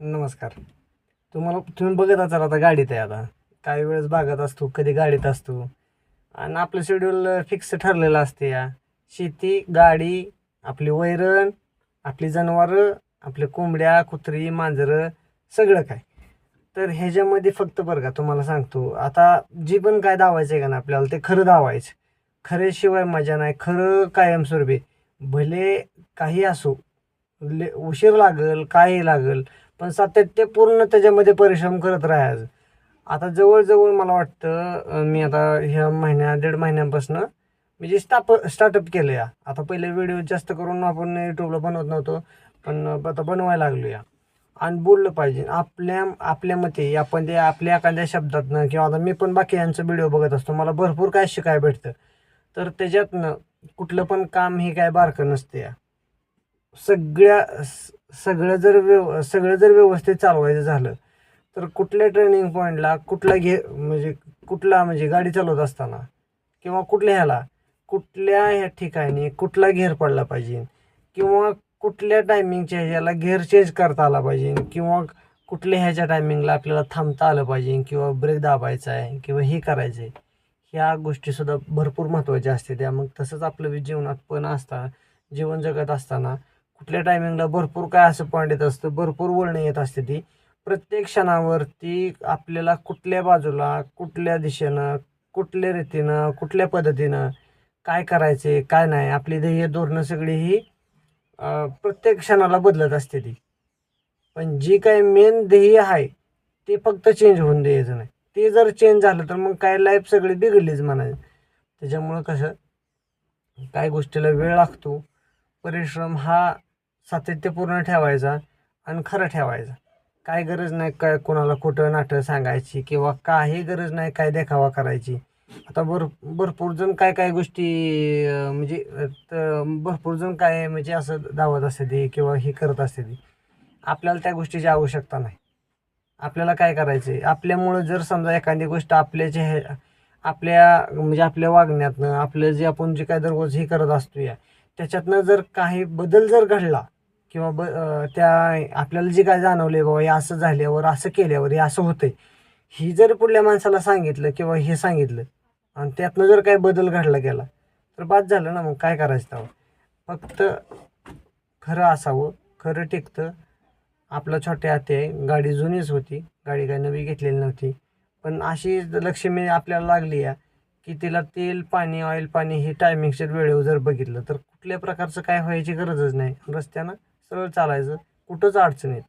नमस्कार. तुम्हाला तुम्ही बघत असाल आता गाडीत आहे आता. काही वेळेस बघत असतो कधी गाडीत असतो. आणि आपलं शेड्यूल फिक्स ठरलेलं असते या. शेती गाडी आपली वैरण आपली जनावरं आपले कोंबड्या कुत्री मांजरं सगळं काय. तर ह्याच्यामध्ये फक्त बरं का तुम्हाला सांगतो आता जी पण काय दावायचं आहे का ना आपल्याला ते खरं दावायचं खरेशिवाय मजा नाही खरं कायमस्वरूपी भले काही असो ले उशीर लागल काही लागल पण सातत्यपूर्ण त्याच्यामध्ये परिश्रम करत राहायचं. आता जवळजवळ मला वाटतं मी आता ह्या महिन्या दीड महिन्यापासून मी जे स्टाप स्टार्टअप केलं या आता पहिले व्हिडिओ जास्त करून आपण यूट्यूबला बनवत नव्हतो पण आता बनवायला लागलो या आणि बोललं पाहिजे आपल्या आपल्या मते आपण ते आपल्या एखाद्या शब्दातनं किंवा आता मी पण बाकी यांचं व्हिडिओ बघत असतो मला भरपूर काय शिकायला भेटतं. तर त्याच्यातनं कुठलं पण काम हे काय बारकं नसते या सगळ्या सगळं जर व्यव सगळं जर व्यवस्थित चालवायचं झालं तर कुठल्या ट्रेनिंग पॉईंटला कुठला घे म्हणजे कुठला म्हणजे गाडी चालवत असताना किंवा कुठल्या ह्याला कुठल्या ह्या ठिकाणी कुठला घेर पडला पाहिजे किंवा कुठल्या टायमिंगच्या ह्याच्याला घेर चेंज करता आला पाहिजे किंवा कुठल्या ह्याच्या टायमिंगला आपल्याला थांबता आलं पाहिजे किंवा ब्रेक दाबायचा आहे किंवा हे करायचं आहे ह्या गोष्टीसुद्धा भरपूर महत्त्वाच्या असते त्या मग तसंच आपलं जीवनात पण असता जीवन जगत असताना कुठल्या टायमिंगला भरपूर काय असं पॉईंट येत असतं भरपूर वळणं येत असते ती. प्रत्येक क्षणावरती आपल्याला कुठल्या बाजूला कुठल्या दिशेनं कुठल्या रीतीनं कुठल्या पद्धतीनं काय करायचे काय नाही आपली ध्येय धोरणं सगळी ही प्रत्येक क्षणाला बदलत असते ती. पण जी काय मेन ध्येय आहे ते फक्त चेंज होऊन द्यायचं नाही. ते जर चेंज झालं तर मग काय लाईफ सगळी बिघडलीच म्हणायचं. त्याच्यामुळं कसं काय गोष्टीला वेळ लागतो परिश्रम हा सातत्यपूर्ण ठेवायचा आणि खरं ठेवायचा. काय गरज नाही काय कोणाला खोटं नाटं सांगायची किंवा काही गरज नाही काय देखावा करायची. आता भर भरपूर जण काय काय गोष्टी म्हणजे भरपूर जण काय म्हणजे असं दावत असते ते किंवा हे करत असते. ते आपल्याला त्या गोष्टीची आवश्यकता नाही. आपल्याला काय करायचं आहे आपल्यामुळं जर समजा एखादी गोष्ट आपल्याच्या हे आपल्या म्हणजे आपल्या वागण्यातनं आपलं जे आपण जे काय दररोज हे करत असतो या त्याच्यातनं जर काही बदल जर घडला किंवा ब त्या आपल्याला जे काय जाणवले बाबा हे असं झाल्यावर असं केल्यावर हे असं होतंय. ही जर पुढल्या माणसाला सांगितलं किंवा हे सांगितलं आणि त्यातनं जर काही बदल घडला गेला तर बाद झालं ना मग काय करायचं तेव्हा फक्त खरं असावं खरं टिकतं. आपलं छोटे हाती आहे गाडी जुनीच होती गाडी काय नवी घेतलेली नव्हती. पण अशी लक्ष्मी आपल्याला लागली आहे की तिला तेल पाणी ऑइल पाणी हे टायमिंगच्या वेळेवर जर बघितलं तर कुठल्या प्रकारचं काय व्हायची गरजच नाही. रस्त्यानं सरळ चालायचं कुठंच अडचण येत